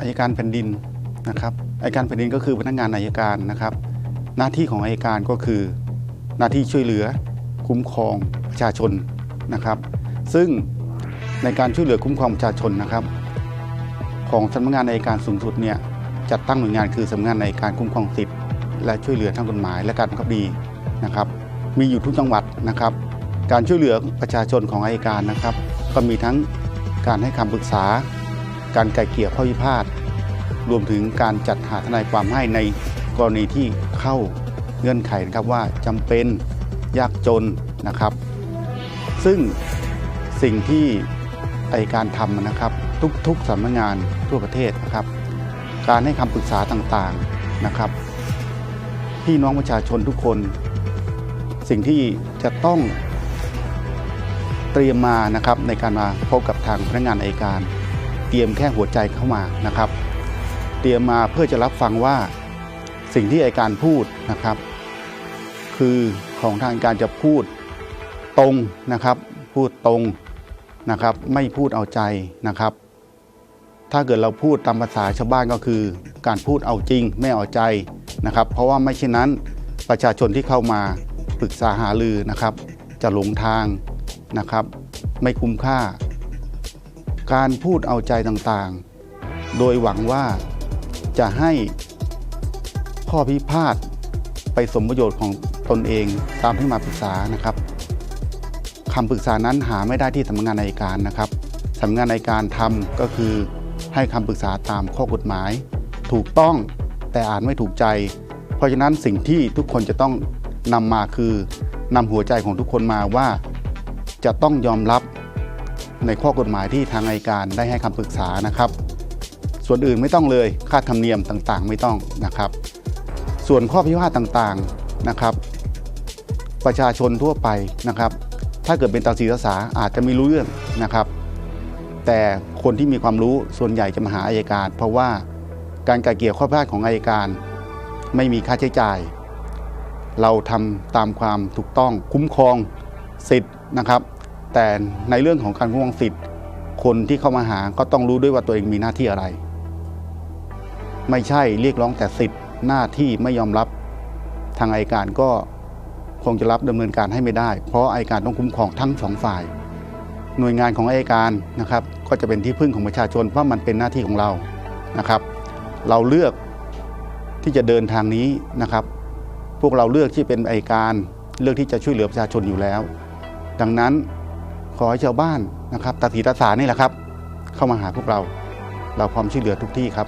อายการแผ่นดินนะครับอายการแผ่นดินก็คือพนักงานอายการนะครับ หน้าที่ของอายการก็คือ หน้าที่ช่วยเหลือคุ้มครองประชาชนนะครับ ซึ่งในการช่วยเหลือคุ้มครองประชาชนนะครับ ของสำนักงานอายการสูงสุดเนี่ยจัดตั้งหน่วยงานคือสำนักงานอายการคุ้มครองสิทธิ์และช่วยเหลือทางกฎหมายและการบังคับดีนะครับ มีอยู่ทุกจังหวัดนะครับ การช่วยเหลือประชาชนของอายการนะครับ ก็มีทั้งการให้คำปรึกษา การไกล่เกลี่ยข้อพิพาทรวมถึงการจัดหาทนายความให้ในกรณีที่เข้าเงื่อนไขนะครับว่าจำเป็นยากจนนะครับ ซึ่งสิ่งที่อายการทำนะครับ ทุกๆสำนักงานทั่วประเทศนะครับ การให้คำปรึกษาต่างๆนะครับพี่น้องประชาชนทุกคน สิ่งที่จะต้องเตรียมมานะครับในการมาพบกับทางพนักงานอายการ เตรียมแค่หัวใจเข้ามานะครับ เตรียมมาเพื่อจะรับฟังว่าสิ่งที่อาการพูดนะครับ คือของทางการจะพูดตรงนะครับ พูดตรงนะครับ ไม่พูดเอาใจนะครับ ถ้าเกิดเราพูดตามภาษาชาวบ้านก็คือ การพูดเอาจริงไม่เอาใจนะครับ เพราะว่าไม่เช่นนั้นประชาชนที่เข้ามาปรึกษาหารือนะครับ จะหลงทางนะครับ ไม่คุ้มค่า การพูดเอาใจต่างๆ โดยหวังว่าจะให้ข้อพิพาทไปสมประโยชน์ของตนเองตามที่มาปรึกษานะครับคำปรึกษานั้นหาไม่ได้ที่สำนักงานอัยการนะครับสำนักงานอัยการทำก็คือให้คำปรึกษาตามข้อกฎหมาย ถูกต้องแต่อ่านไม่ถูกใจ เพราะฉะนั้นสิ่งที่ทุกคนจะต้องนำมาคือนำหัวใจของทุกคนมาว่า จะต้องยอมรับ ในข้อกฎหมายที่ทางอัยการได้ให้คำปรึกษานะครับ ส่วนอื่นไม่ต้องเลยค่าธรรมเนียมต่างๆ ไม่ต้องนะครับ ส่วนข้อพิพาทต่างๆนะครับ ประชาชนทั่วไปนะครับ ถ้าเกิดเป็นตาสีตาสาอาจจะไม่รู้เรื่องนะครับ แต่คนที่มีความรู้ส่วนใหญ่จะมาหาอายการ เพราะว่าการไกล่เกลี่ยข้อพิพาทของอายการ ไม่มีค่าใช้จ่าย เราทำตามความถูกต้องคุ้มครองสิทธิ์นะครับ แต่ในเรื่องของการคุ้มครองสิทธิ์ คนที่เข้ามาหาก็ต้องรู้ด้วยว่าตัวเองมีหน้าที่อะไร ไม่ใช่เรียกร้องแต่สิทธิ์หน้าที่ไม่ยอมรับทางอายการก็คงจะรับดำเนินการให้ไม่ได้ เพราะอายการต้องคุ้มครองทั้งสองฝ่าย หน่วยงานของอายการนะครับก็จะเป็นที่พึ่งของประชาชนเพราะมันเป็นหน้าที่ของเรานะครับ เราเลือกที่จะเดินทางนี้นะครับ พวกเราเลือกที่เป็นอายการเลือกที่จะช่วยเหลือประชาชนอยู่แล้ว ดังนั้น ขอให้ชาวบ้านนะครับตาสีตาสานี่แหละครับ เข้ามาหาพวกเรา เราพร้อมช่วยเหลือทุกที่ครับ